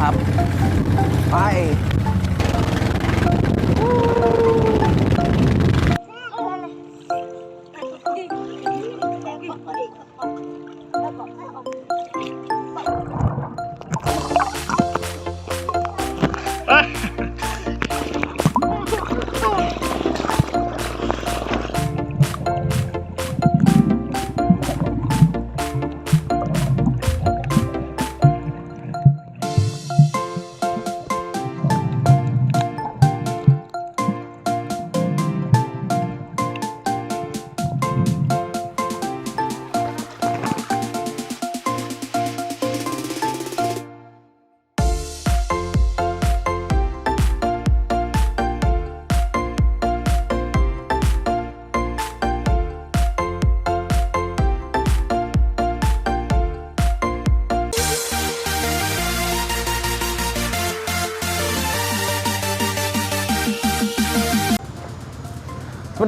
นะ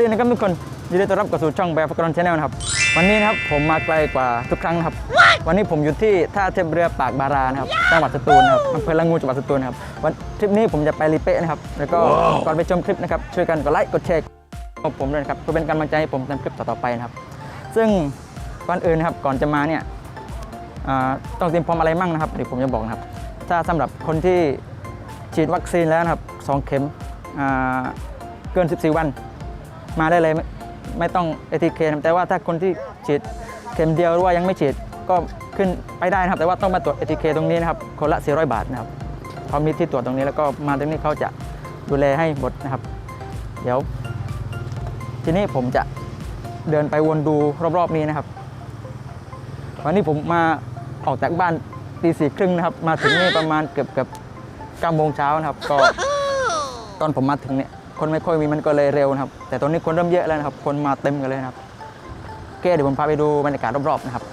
ดีนะครับทุกคนยินดีต้อนรับเข้าสู่ช่องแบบฟกรอนชาแนลนะครับ วันนี้นะครับผมมาไกลกว่าทุกครั้งนะครับ วันนี้ผมอยู่ที่ท่าเทียบเรือปากบารานะครับจังหวัดสตูลนะครับอำเภอละงูจังหวัดสตูลนะครับวันทริปนี้ผมจะไปลีเป้นะครับ แล้วก็ก่อนไปชมคลิปนะครับช่วยกันกดไลค์กดแชร์ของผมด้วยนะครับเพื่อเป็นกำลังใจให้ผมทำคลิปต่อๆไปนะครับ ซึ่งก่อนอื่นนะครับก่อนจะมาเนี่ยอ่าต้องเตรียมพร้อมอะไรมั่งนะครับเดี๋ยวผมจะบอกนะครับ ถ้าสำหรับคนที่ฉีดวัคซีนแล้วนะครับสองเข็มอ่าเกิน 14 วัน มาได้เลยไม่ไม่ต้อง ATK นะคแต่ว่าถ้าคนที่ฉีดเข็มเดียวหรือว่ายังไม่ฉีดก็ขึ้นไปได้นะครับ แต่ว่าต้องมาตรวจ ATK ตรงนี้นะครับคนละ 400 บาทนะครับเขามีที่ตรวจตรงนี้แล้วก็มาตรงนี้เขาจะดูแลให้หมดนะครับ เดี๋ยว ทีนี้ผมจะเดินไปวนดูรอบๆนี้นะครับ วันนี้ผมมาออกจากบ้านตีสี่ครึ่งนะครับ มาถึงนี่ประมาณเกือบเกือบเก้าโมงเช้านะครับ ก็ตอนผมมาถึงเนี่ย คนไม่ค่อยมีมันก็เลยเร็วนะครับ แต่ตอนนี้คนเริ่มเยอะแล้วนะครับ คนมาเต็มกันเลยนะครับโอเคเดี๋ยวผมพาไปดูบรรยากาศรอบๆนะครับ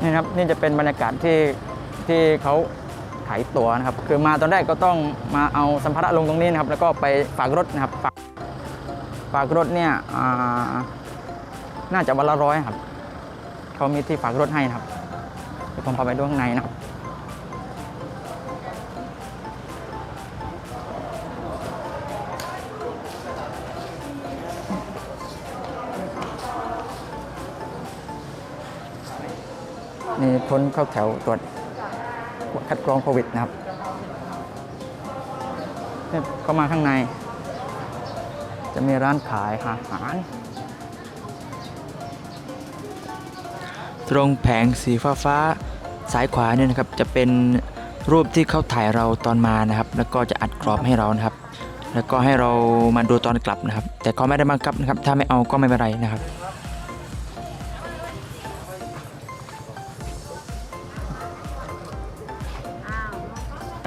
นี่นะครับนี่จะเป็นบรรยากาศที่ที่เขาขายตั๋วนะครับ คือมาตอนแรกก็ต้องมาเอาสัมภาระลงตรงนี้นะครับ แล้วก็ไปฝากรถนะครับ ฝากฝากรถเนี่ยน่าจะวันละร้อยครับเขามีที่ฝากรถให้นะครับเดี๋ยวผมพาไปดูข้างในนะครับ มีคนเข้าแถวตรวจคัดกรองโควิดนะครับเข้ามาข้างใน จะมีร้านขายอาหาร ตรงแผงสีฟ้าฟ้าซ้ายขวาเนี่ยนะครับจะเป็นรูปที่เขาถ่ายเราตอนมานะครับ แล้วก็จะอัดกรอบให้เรานะครับ แล้วก็ให้เรามาดูตอนกลับนะครับ แต่เขาไม่ได้บังคับนะครับ ถ้าไม่เอาก็ไม่เป็นไรนะครับ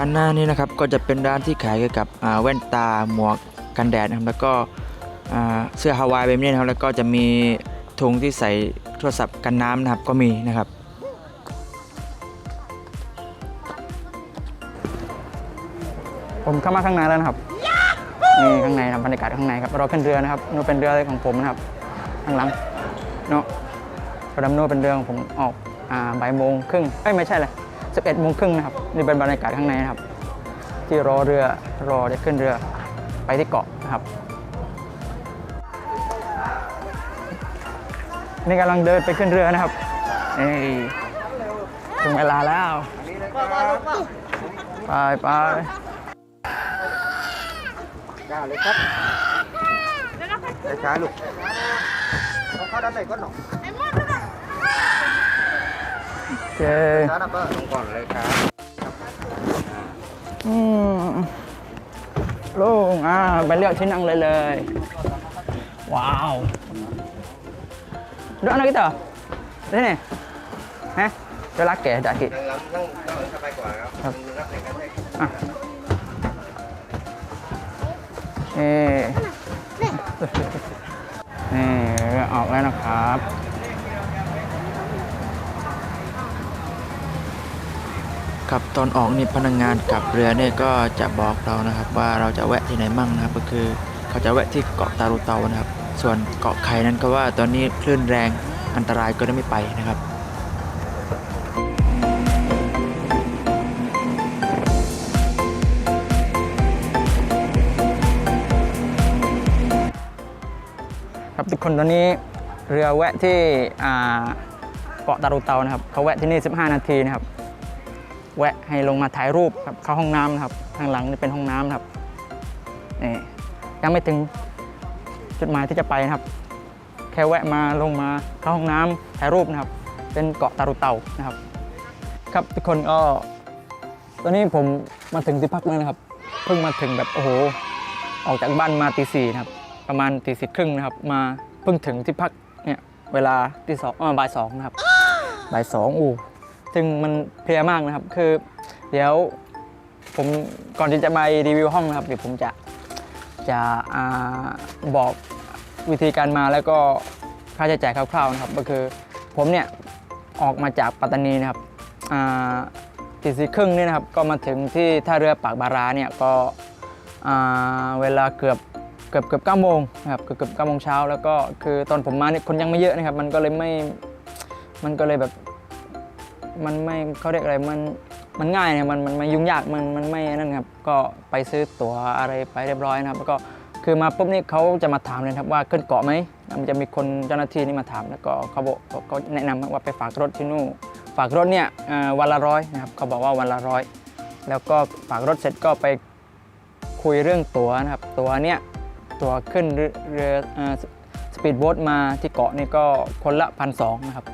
านหน้านี้นะครับก็จะเป็นร้านที่ขายเกี่ยวกับแว่นตาหมวกกันแดดนะครับแล้วก็เสื้อฮาวายแบบนี้นะครับแล้วก็จะมีถุงที่ใส่โทรศัพท์กันน้ำนะครับก็มีนะครับ ผมเข้ามาข้างในแล้วนะครับนี่ข้างในนะบรรยากาศข้างในครับเราขึ้นเรือนะครับโนเป็นเรือของผมนะครับข้างหลังโนาะเราดำโนเป็นเรือของผมออกอ่าบ่ายโมงครึ่งเอ้ยไม่ใช่เลย สิบเอ็ดโมงครึ่งนะครับนี่เป็นบรรยากาศข้างในนะครับ ที่รอเรือรอจะขึ้นเรือไปที่เกาะนะครับนี่กำลังเดินไปขึ้นเรือนะครับนี่ถึงเวลาแล้วไปไปจ้าเลยครับช้าๆลูกเอาเข้าด้านในก็หนอโอ เคช้านะเปิ้ลลงก่อนเลยครับอืมลุงอ่าไปเลือกที่นั่งเลยเลย ว้าวดูอันนั้นกี่ต่อนี่นี่ฮะจะรักแกจากกี่นั่งนั่งนั่งสบายกว่าครับครับมือรับในการให้อะเอ่นี่เรือออกแล้วนะครับ ครับตอนออกนี่พนักงงานกับเรือเนี่ยก็จะบอกเรานะครับ ว่าเราจะแวะที่ไหนมั่งนะครับ ก็คือเขาจะแวะที่เกาะตาลูเตานะครับ ส่วนเกาะไข่นั้นก็ว่าตอนนี้คลื่นแรงอันตรายก็ได้ไม่ไปนะครับครับทุกคนตอนนี้เรือแวะที่เกาะตาลูเตานะครับเขาแวะที่นี่ 15 นาทีนะครับ แวะให้ลงมาถ่ายรูปครับเข้าห้องน้ำนะครับข้างหลังนี่เป็นห้องน้ำครับนี่ยังไม่ถึงจุดหมายที่จะไปนะครับ แค่แวะมาลงมาเข้าห้องน้ำถ่ายรูปนะครับ เป็นเกาะตารุเตานะครับ ครับทุกคนก็ตอนนี้ผมมาถึงที่พักแล้วนะครับ เพิ่งมาถึงแบบโอ้โหออกจากบ้านมาตีสี่นะครับ ประมาณตีสี่ครึ่งนะครับ มาเพิ่งถึงที่พักเนี่ยเวลาตีสองอ่าบ่ายสองนะครับบ่ายสองอู ซึ่งมันเพลียมากนะครับ คือ เดี๋ยวผมก่อนที่จะมารีวิวห้องนะครับ เดี๋ยวผมจะจะอ่าบอกวิธีการมาแล้วก็ค่าใช้จ่ายคร่าวๆนะครับ ก็คือผมเนี่ยออกมาจากปัตตานีนะครับอ่าตีสี่ครึ่งนี่นะครับ ก็มาถึงที่ท่าเรือปากบาราเนี่ยก็อ่าเวลาเกือบเกือบเกือบเก้าโมงนะครับเกือบเกือบเก้าโมงเช้าแล้วก็คือตอนผมมาเนี่ยคนยังไม่เยอะนะครับ มันก็เลยไม่มันก็เลยแบบ มันไม่เขาเรียกอะไรมันมันง่ายนะมันมันไม่ยุ่งยากมันมันไม่นั่นครับก็ไปซื้อตั๋วอะไรไปเรียบร้อยนะครับแล้วก็คือมาปุ๊บนี่เขาจะมาถามเลยครับว่าขึ้นเกาะไหมมันจะมีคนเจ้าหน้าที่นี่มาถามแล้วก็เขาบอกเขาแนะนำว่าไปฝากรถที่นู่นฝากรถเนี่ยวันละร้อยนะครับเขาบอกว่าวันละร้อยแล้วก็ฝากรถเสร็จก็ไปคุยเรื่องตั๋วนะครับตั๋วเนี่ยตั๋วขึ้นเรือเรือสปีดโบ๊ทมาที่เกาะนี่ก็คนละพันสองนะครับ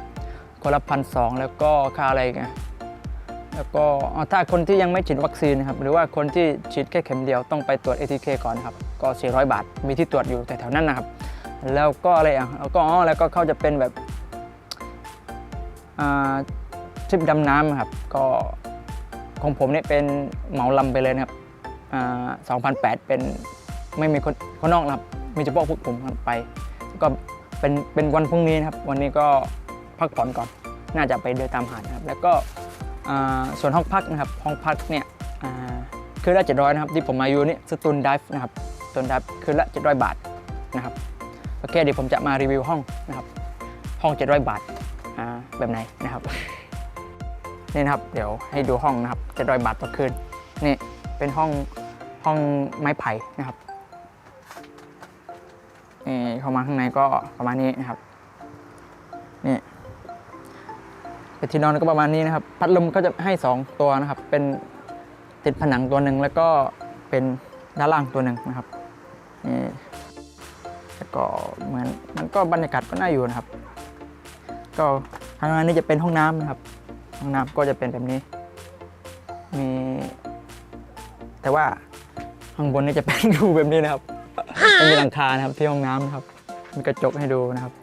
คนละพันสองแล้วก็ค่าอะไรกันแล้วก็ถ้าคนที่ยังไม่ฉีดวัคซีนนะครับหรือว่าคนที่ฉีดแค่เข็มเดียวต้องไปตรวจ ATK ก่อนนะครับก็ 400 บาท มีที่ตรวจอยู่แต่แถวนั้นนะครับ แล้วก็อะไรอะแล้วก็อ๋อแล้วก็เขาจะเป็นแบบทริปดำน้ำครับ ก็ของผมเนี่ยเป็นเหมาลำไปเลยนะครับอ่า2008เป็นไม่มีคนคนนอกนะครับ มีเฉพาะพวกผมไป ก็เป็นเป็นวันพรุ่งนี้นะครับ วันนี้ก็ พักผ่อนก่อน น่าจะไปเดินตามหาดนะครับ แล้วก็ส่วนห้องพักนะครับ ห้องพักเนี่ยคือละ700นะครับที่ผมมาอยู่นี่สตูนดิฟนะครับสตูนดิฟคือละ700บาทนะครับโอเคเดี๋ยวผมจะมารีวิวห้องนะครับ ห้อง700บาทอ่าทแบบไหนนะครับนี่นะครับ เดี๋ยวให้ดูห้องนะครับ700บาทต่อคืนนี่เป็นห้องห้องไม้ไผ่นะครับนี่เข้ามาข้างในก็ประมาณนี้นะครับนี่ เป็นที่นอนก็ประมาณนี้นะครับ พัดลมก็จะให้ 2 ตัวนะครับ เป็นติดผนังตัวหนึ่งแล้วก็เป็นด้านล่างตัวหนึ่งนะครับนี่แล้วก็เหมือนมันก็บรรยากาศก็น่าอยู่นะครับ ก็ทางนั้นนี่จะเป็นห้องน้ำนะครับ ห้องน้ำก็จะเป็นแบบนี้ มี แต่ว่าข้างบนนี่จะเป็นดูแบบนี้นะครับไม่มีหลังคานะครับที่ห้องน้ำนะครับ มีกระจกให้ดูนะครับ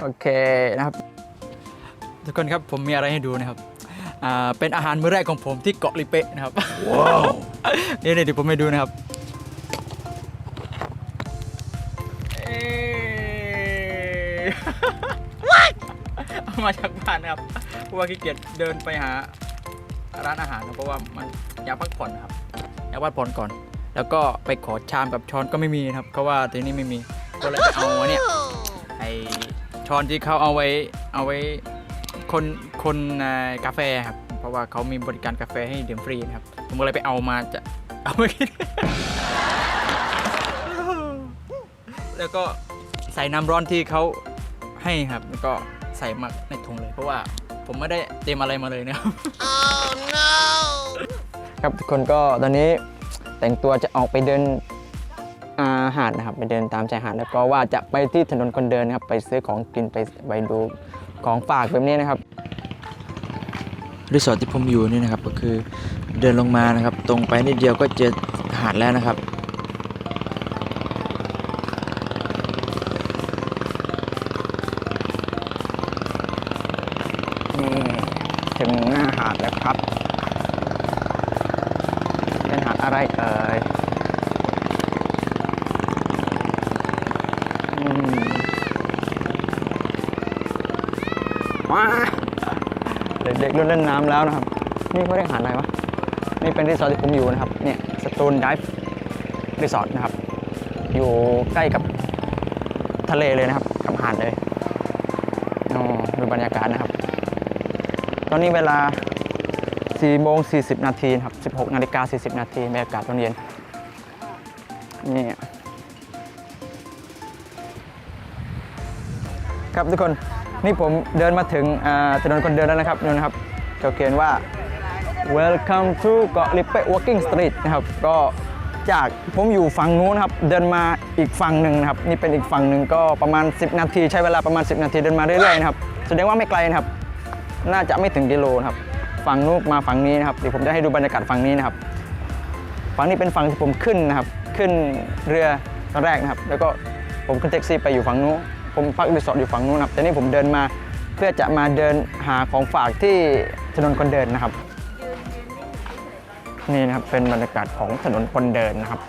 โอเคนะครับ ทุกคนครับผมมีอะไรให้ดูนะครับอ่าเป็นอาหารมื้อแรกของผมที่เกาะลิเปะนะครับว้าวนี่นี่เดี๋ยวผมให้ดูนะครับเอ้ย เอามาจากบ้านนะครับเพราะว่าขี้เกียจเดินไปหาร้านอาหารนะเพราะว่ามันอยากพักผ่อนนะครับอยากพักผ่อนก่อน แล้วก็ไปขอชามกับช้อนก็ไม่มีนะครับเพราะว่าที่นี่ไม่มีก็เลยเอาเนี่ยไอช้อนที่เขาเอาไว้เอาไว้ คนคนเอ่อกาแฟครับ เพราะว่าเขามีบริการกาแฟให้ดื่มฟรีนะครับ ผมก็เลยไปเอามาจะเอามากิน แล้วก็ใส่น้ำร้อนที่เขาให้ครับแล้วก็ใส่มาในถุงเลย เพราะว่าผมไม่ได้เตรียมอะไรมาเลยนะครับครับทุกคนก็ตอนนี้แต่งตัวจะออกไปเดินอาหารนะครับ ไปเดินตามชายหาดแล้วก็ว่าจะไปที่ถนนคนเดินนะครับ ไปซื้อของกินไปไปดู ของฝากแบบนี้นะครับรีสอร์ทที่ผมอยู่นี่นะครับก็คือเดินลงมานะครับ ตรงไปนิดเดียวก็เจอหาดแล้วนะครับ นี่ถึงหน้าหาดแล้วครับ เป็นหาดอะไรเอ่ยอืมว้า เด็กๆเล่นเล่นน้ำแล้วนะครับ นี่เขาเรียกหาดอะไรวะนี่เป็นรีสอร์ทที่ผมอยู่นะครับเนี่ยสตูนดิฟรีสอร์ทนะครับ อยู่ใกล้กับทะเลเลยนะครับกับหาดเลยอ๋อดูบรรยากาศนะครับ ตอนนี้เวลา4โมง40 นาทีครับ 16 นาฬิกา 40 นาทีบรรยากาศตอนเย็น นี่ ครับทุกคน นี่ผมเดินมาถึงถนนคนเดินแล้วนะครับนู่นะครับเขาเขียนว่า Welcome to เกาะลิเป Walking Street นะครับก็จากผมอยู่ฝั่งนู้นครับเดินมาอีกฝั่งหนึ่งนะครับนี่เป็นอีกฝั่งหนึ่งก็ประมาณ 10 นาที ใช้เวลาประมาณ 10 นาทีเดินมาเรื่อยๆนะครับแสดงว่าไม่ไกลนะครับ น่าจะไม่ถึงกิโลนะครับฝั่งนู้นมาฝั่งนี้นะครับเดี๋ยวผมจะให้ดูบรรยากาศฝั่งนี้นะครับฝั่งนี้เป็นฝั่งที่ผมขึ้นนะครับขึ้นเรือตอนแรกนะครับ แล้วก็ผมขึ้นแท็กซี่ไปอยู่ฝั่งนู้น ผมพักรีสอร์ทอยู่ฝั่งนู้นนะครับแต่นี่ผมเดินมาเพื่อจะมาเดินหาของฝากที่ถนนคนเดินนะครับ นี่นะครับเป็นบรรยากาศของถนนคนเดินนะครับ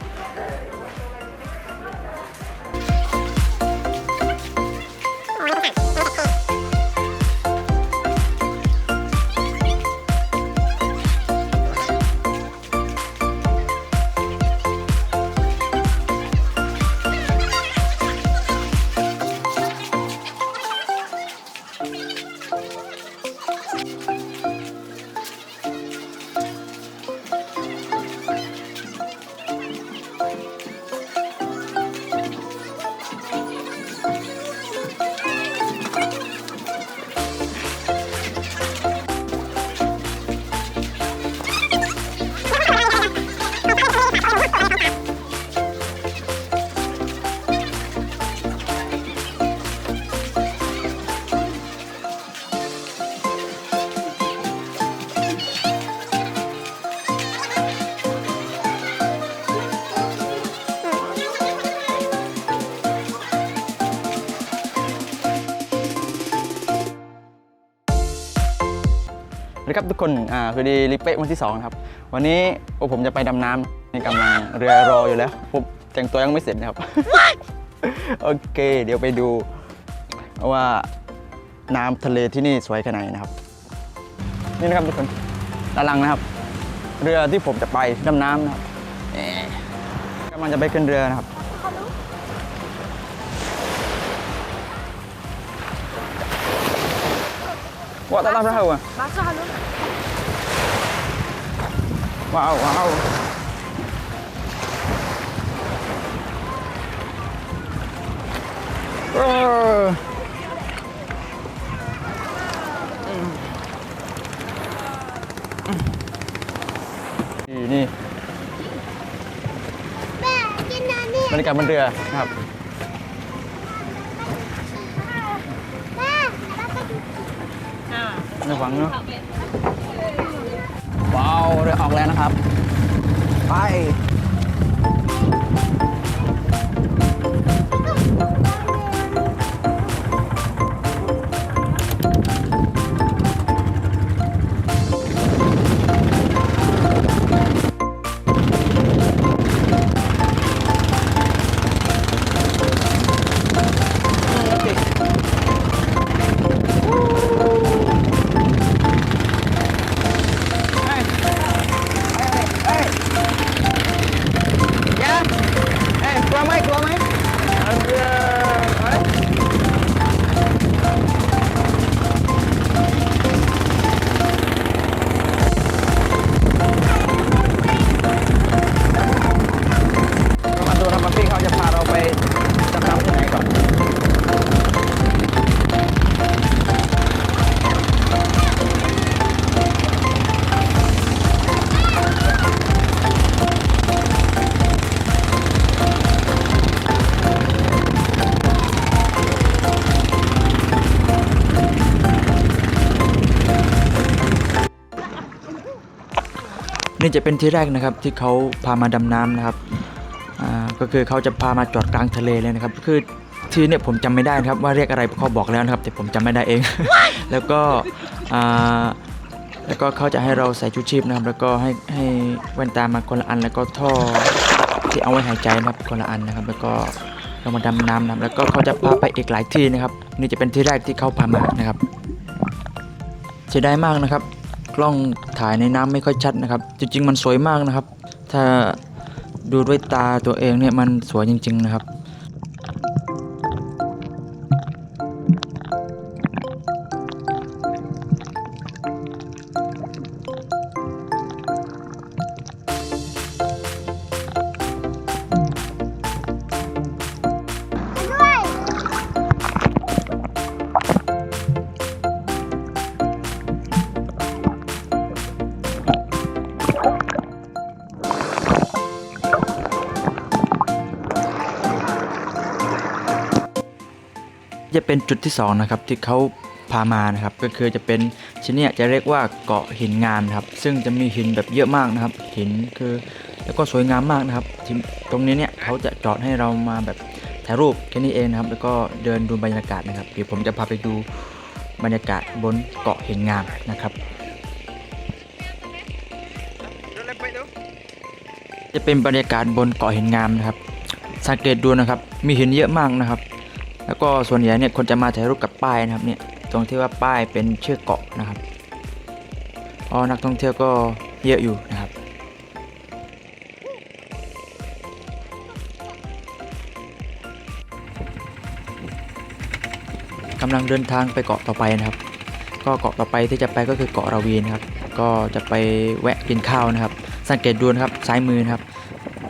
สวัสดีครับทุกคน อ่า คือดีลิเป้วันที่2นะครับ วันนี้โอ้ผมจะไปดำน้ำนี่กำลังเรือรออยู่แล้ว ผมแต่งตัวยังไม่เสร็จนะครับ โอเค เดี๋ยวไปดูว่าน้ำทะเลที่นี่สวยแค่ไหนนะครับ นี่นะครับทุกคนด้านหลังนะครับ เรือที่ผมจะไปดำน้ำนะครับเอ่อกำลังจะไปขึ้นเรือนะครับ Wah, tak tahu tahu. Basah lu. Wow, wow. Oh. Ini แม่กินน้ำนี่บรรยากาศบนเรือนะครับ ในฝังเนาะว้าวเรือออกแล้วนะครับ ไป จะเป็นที่แรกนะครับที่เขาพามาดำน้ำนะครับอ่าก็คือเขาจะพามาจอดกลางทะเลเลยนะครับคือที่เนี่ยผมจำไม่ได้นะครับว่าเรียกอะไรเขาบอกแล้วนะครับ แต่ผมจำไม่ได้เอง แล้วก็อ่าแล้วก็เขาจะให้เราใส่ชูชีพนะครับ แล้วก็ให้ให้แว่นตามาคนละอัน แล้วก็ท่อที่เอาไว้หายใจนะครับคนละอันนะครับ แล้วก็เรามาดำน้ำนะครับแล้วก็เขาจะพาไปอีกหลายที่นะครับ นี่จะเป็นที่แรกที่เขาพามานะครับเสียดายมากนะครับ กล้องถ่ายในน้ำไม่ค่อยชัดนะครับ จริงๆ มันสวยมากนะครับ ถ้าดูด้วยตาตัวเองเนี่ยมันสวยจริง ๆ นะครับ จะเป็นจุดที่สองนะครับที่เขาพามานะครับก็คือจะเป็นชิ้นเนี้ยจะเรียกว่าเกาะหินงามนครับ ซึ่งจะมีหินแบบเยอะมากนะครับหินคือแล้วก็สวยงามมากนะครับที่ตรงนี้เนี่ยเขาจะจอดให้เรามาแบบถ่ายรูปแค่นี้เองนะครับ แล้วก็เดินดูบรรยากาศนะครับเดี๋ยวผมจะพาไปดูบรรยากาศบนเกาะหินงามนะครับจะเป็นบรรยากาศบนเกาะหินงามนะครับ สังเกตดูนะครับ มีหินเยอะมากนะครับ แล้วก็ส่วนใหญ่เนี่ยคนจะมาถ่ายรูปกับป้ายนะครับเนี่ยตรงที่ว่าป้ายเป็นชื่อเกาะนะครับเพราะนักท่องเที่ยวก็เยอะอยู่นะครับกำลังเดินทางไปเกาะต่อไปนะครับ ก็เกาะต่อไปที่จะไปก็คือเกาะราวีนะครับ ก็จะไปแวะกินข้าวนะครับ สังเกตดูนะครับซ้ายมือนะครับ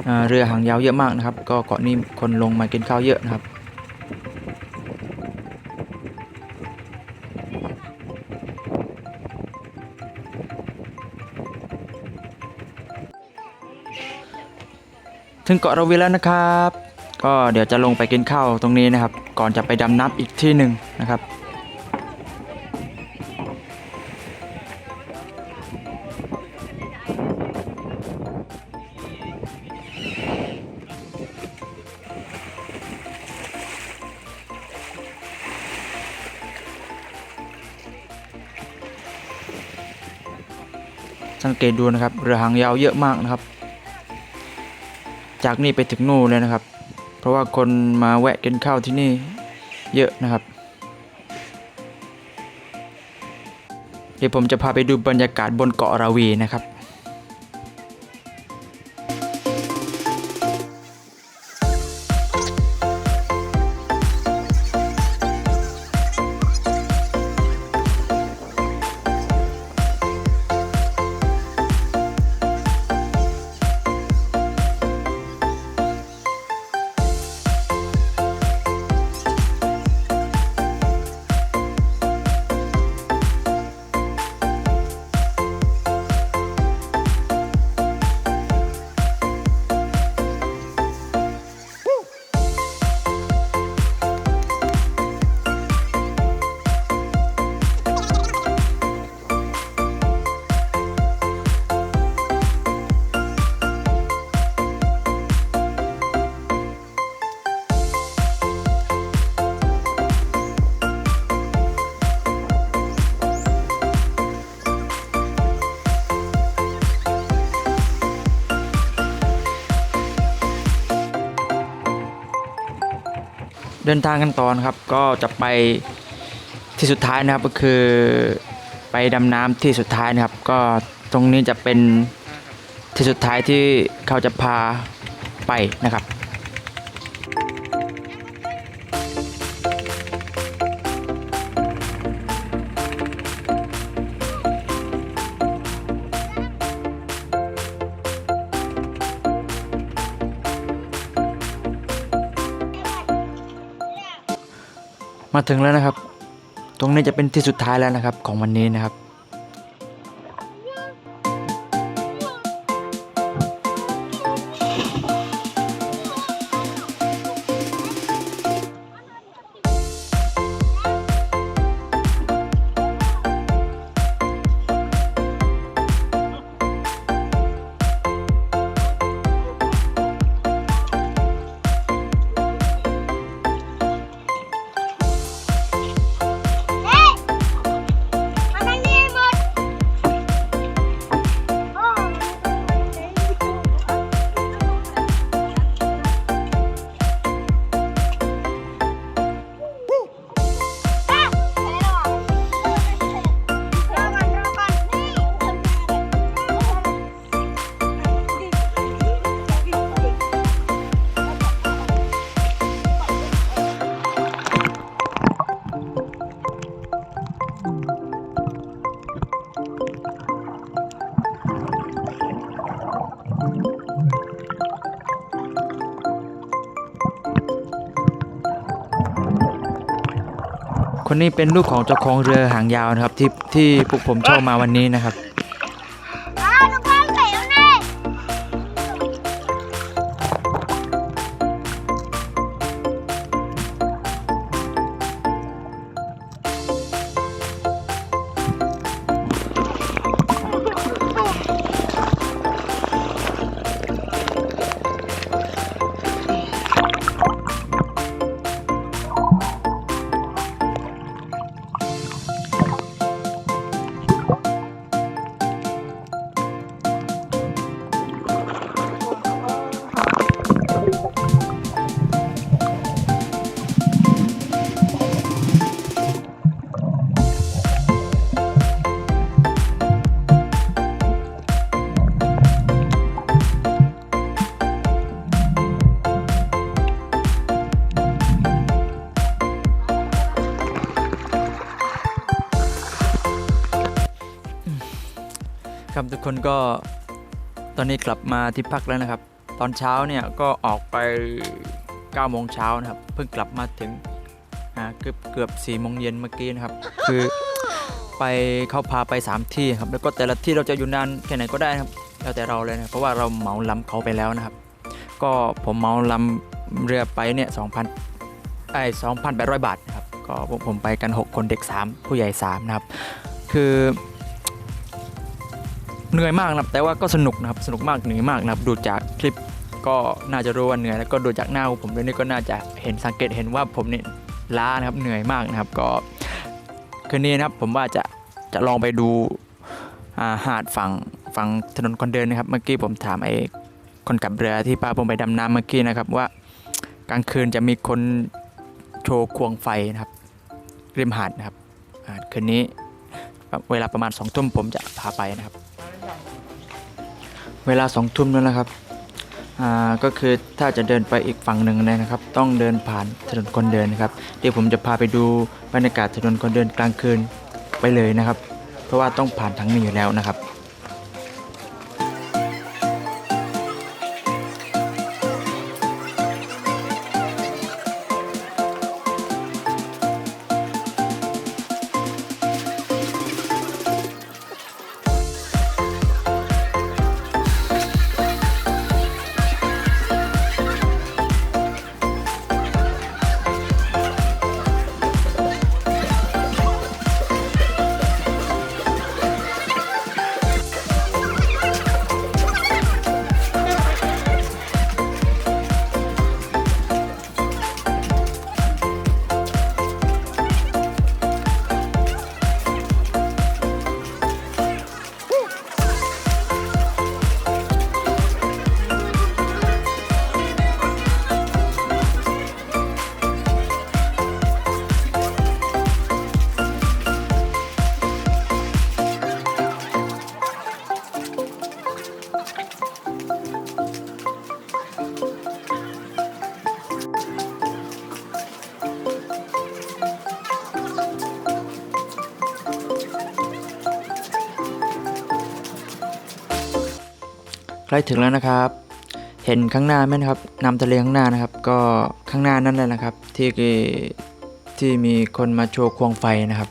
เอ่อเรือหางยาวเยอะมากนะครับ ก็เกาะนี้คนลงมากินข้าวเยอะนะครับ ถึงเกาะราวีแล้วนะครับ ก็เดี๋ยวจะลงไปกินข้าวตรงนี้นะครับ ก่อนจะไปดำน้ำอีกที่หนึ่งนะครับสังเกตดูนะครับเรือหางยาวเยอะมากนะครับ จากนี่ไปถึงนู่นเลยนะครับ เพราะว่าคนมาแวะกินข้าวที่นี่เยอะนะครับ เดี๋ยวผมจะพาไปดูบรรยากาศบนเกาะราวีนะครับ ดินทางกันต่อนะครับ ก็จะไปที่สุดท้ายนะครับก็คือไปดำน้ำที่สุดท้ายนะครับ ก็ตรงนี้จะเป็นที่สุดท้ายที่เขาจะพาไปนะครับ มาถึงแล้วนะครับ ตรงนี้จะเป็นที่สุดท้ายแล้วนะครับ ของวันนี้นะครับ คนนี้เป็นลูกของเจ้าของเรือหางยาวนะครับที่ที่พวกผมเช่ามาวันนี้นะครับ คนก็ตอนนี้กลับมาที่พักแล้วนะครับ ตอนเช้าเนี่ยก็ออกไป9โมงเช้านะครับ เพิ่งกลับมาถึงเกือบเกือบ4โมงเย็นเมื่อกี้นะครับ คือไปเขาพาไป 3 ที่ครับ แล้วก็แต่ละที่เราจะอยู่นานแค่ไหนก็ได้นะครับ แล้วแต่เราเลยนะเพราะว่าเราเหมาลำเขาไปแล้วนะครับ ก็ผมเหมาลำเรือไปเนี่ย2,000ไอ้2,800บาทนะครับ ก็ผมไปกัน 6 คนเด็ก 3 ผู้ใหญ่ 3 นะครับ คือ เหนื่อยมากนะครับแต่ว่าก็สนุกนะครับสนุกมากเหนื่อยมากนะครับดูจากคลิปก็น่าจะรู้ว่าเหนื่อยแล้วก็ดูจากหน้าผมด้วยนี่ก็น่าจะเห็นสังเกตเห็นว่าผมเนี่ยล้านะครับเหนื่อยมากนะครับ ก็คืนนี้นะครับผมว่าจะจะลองไปดูอ่าหาดฝั่งฝั่งถนนคนเดินนะครับ เมื่อกี้ผมถามไอ้คนขับเรือที่พาผมไปดำน้ำเมื่อกี้นะครับว่ากลางคืนจะมีคนโชว์ควงไฟนะครับริมหาดนะครับคืนนี้เวลาประมาณสองทุ่มผมจะพาไปนะครับ เวลาสองทุ่มแล้วนะครับอ่าก็คือถ้าจะเดินไปอีกฝั่งหนึ่งนะครับ ต้องเดินผ่านถนนคนเดินนะครับ เดี๋ยวผมจะพาไปดูบรรยากาศถนนคนเดินกลางคืนไปเลยนะครับ เพราะว่าต้องผ่านทางนี้อยู่แล้วนะครับ ล้ถึงแล้วนะครับ เห็นข้างหน้าไหมนะครับน้ำทะเลข้างหน้านะครับ ก็ข้างหน้านั่นแหละนะครับ ที่ที่มีคนมาโชว์ควงไฟนะครับ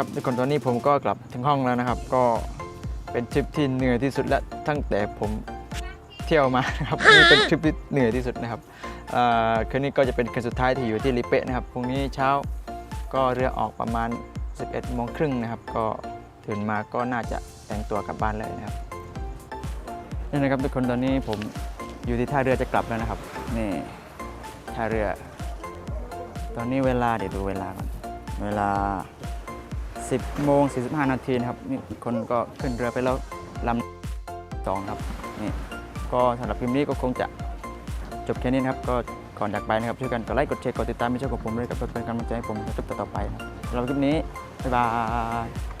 ครับทุกคนตอนนี้ผมก็กลับถึงห้องแล้วนะครับ ก็เป็นทริปที่เหนื่อยที่สุดและตั้งแต่ผมเที่ยวมานะครับนี่เป็นทริปที่เหนื่อยที่สุดนะครับเอ่อคืนนี้ก็จะเป็นคืนสุดท้ายที่อยู่ที่ลิเปะนะครับพรุ่งนี้เช้าก็เรือออกประมาณ 11โมงครึ่งนะครับ ก็ตื่นมาก็น่าจะแต่งตัวกลับบ้านเลยนะครับนี่นะครับทุกคนตอนนี้ผมอยู่ที่ท่าเรือจะกลับแล้วนะครับนี่ท่าเรือ ตอนนี้เวลาเดี๋ยวดูเวลาก่อนเวลา 10โมง45 นาทีนะครับนี่คนก็ขึ้นเรือไปแล้วลำสองครับนี่ก็สำหรับคลิปนี้ก็คงจะจบแค่นี้นะครับ ก็ก่อนจากไปนะครับช่วยกันกดไลค์กดแชร์กดติดตามไม่ช่ของผมด้วยกับเพื่อเป็นกำลังใจให้ผมในคลิปต่อๆไปนะครับสำหรับคลิปนี้บ๊ายบาย